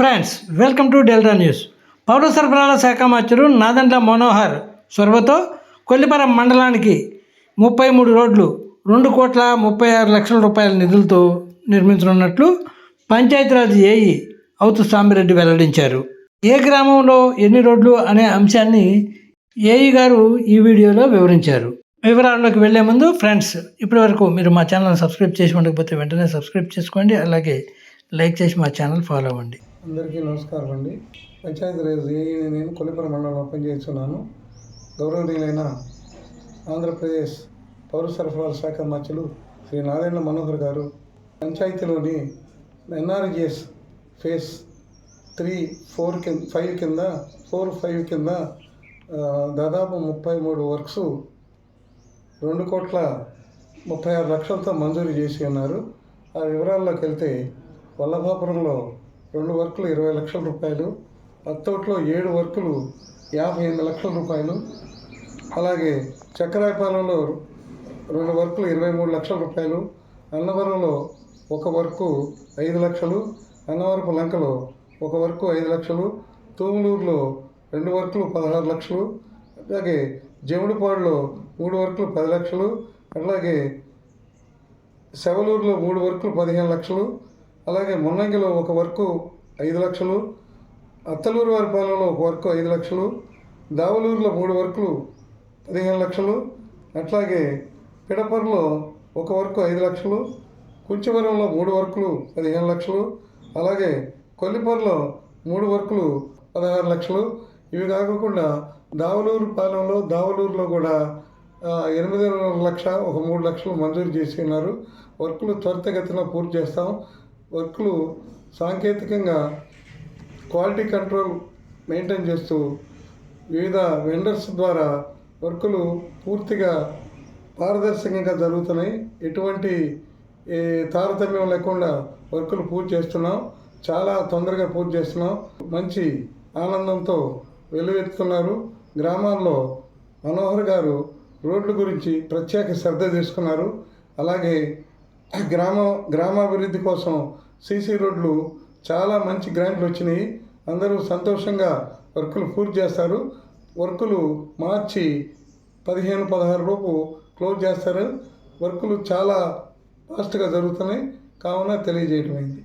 Friends welcome to Delta news. పౌర సరఫరాల శాఖ మంత్రులు నాదండ్ల మనోహర్ చొరవతో కొల్లిపరం మండలానికి ముప్పై మూడు రోడ్లు రెండు కోట్ల ముప్పై ఆరు లక్షల రూపాయల నిధులతో నిర్మించనున్నట్లు పంచాయతీరాజ్ ఏఈ అవుతు సాంబిరెడ్డి వెల్లడించారు. ఏ గ్రామంలో ఎన్ని రోడ్లు అనే అంశాన్ని ఏఈ గారు ఈ వీడియోలో వివరించారు. వివరాల్లోకి వెళ్ళే ముందు ఫ్రెండ్స్ ఇప్పటివరకు మీరు మా ఛానల్ సబ్స్క్రైబ్ చేసి ఉండకపోతే వెంటనే సబ్స్క్రైబ్ చేసుకోండి అలాగే లైక్ చేసి మా ఛానల్ ఫాలో అవ్వండి. అందరికీ నమస్కారం అండి. పంచాయతీ రైతు ఏఈని నేను కొల్లిపుర మండలంలో పనిచేస్తున్నాను గౌరవనీయులైన ఆంధ్రప్రదేశ్ పౌర సరఫరాల శాఖ మంత్రులు శ్రీ నారాయణ మనోహర్ గారు పంచాయతీలోని ఎన్ఆర్జిఎస్ ఫేస్ త్రీ ఫోర్ కింద ఫైవ్ కింద ఫోర్ ఫైవ్ కింద దాదాపు ముప్పై మూడు వర్క్స్ రెండు కోట్ల ముప్పై ఆరు లక్షలతో మంజూరు చేసి ఉన్నారు. ఆ వివరాల్లోకి వెళ్తే వల్లభాపురంలో రెండు వర్కులు ఇరవై లక్షల రూపాయలు అత్తోట్లో ఏడు వర్కులు యాభై ఎనిమిది లక్షల రూపాయలు. అలాగే చక్రాయపాలెంలో రెండు వర్కులు ఇరవై మూడు లక్షల రూపాయలు అన్నవరంలో ఒక వర్కు ఐదు లక్షలు అన్నవరపు లంకలో ఒక వర్కు ఐదు లక్షలు తూములూరులో రెండు వర్కులు పదహారు లక్షలు అలాగే జముడిపాడులో మూడు వర్కులు పది లక్షలు అలాగే సెవలూరులో మూడు వర్కులు పదిహేను లక్షలు అలాగే మున్నంగిలో ఒక వరకు ఐదు లక్షలు అత్తలూరు వారిపాలెంలో ఒక వరకు ఐదు లక్షలు దావలూరులో మూడు వర్కులు పదిహేను లక్షలు అట్లాగే పిడపర్లో ఒక వర్కు ఐదు లక్షలు కుంచవరంలో మూడు వర్కులు పదిహేను లక్షలు అలాగే కొల్లిపర్లో మూడు వర్కులు పదహారు లక్షలు. ఇవి కాకుండా దావలూరు పాలెంలో దావలూరులో కూడా ఎనిమిదిన్నర లక్ష ఒక మూడు లక్షలు మంజూరు చేసి ఉన్నారు. వర్కులు త్వరితగతిన పూర్తి చేస్తాం. వర్క్లు సాంకేతికంగా క్వాలిటీ కంట్రోల్ మెయింటైన్ చేస్తూ వివిధ వెండర్స్ ద్వారా వర్కులు పూర్తిగా పారదర్శకంగా జరుగుతున్నాయి. ఎటువంటి తారతమ్యం లేకుండా వర్కులు పూర్తి చేస్తున్నాం. చాలా తొందరగా పూర్తి చేస్తున్నాం. మంచి ఆనందంతో వెలువెత్తుతున్నారు గ్రామాల్లో మనోహర్ గారు రోడ్ల గురించి ప్రత్యేక శ్రద్ధ తీసుకున్నారు. అలాగే గ్రామ గ్రామాభివృద్ధి కోసం సీసీ రోడ్లు చాలా మంచి గ్రాంట్లు వచ్చినాయి. అందరూ సంతోషంగా వర్కులు పూర్తి చేస్తారు. వర్కులు మార్చి పదిహేను పదహారు లోపు క్లోజ్ చేస్తారు. వర్కులు చాలా ఫాస్ట్గా జరుగుతున్నాయి. కావున తెలియజేయటమైంది.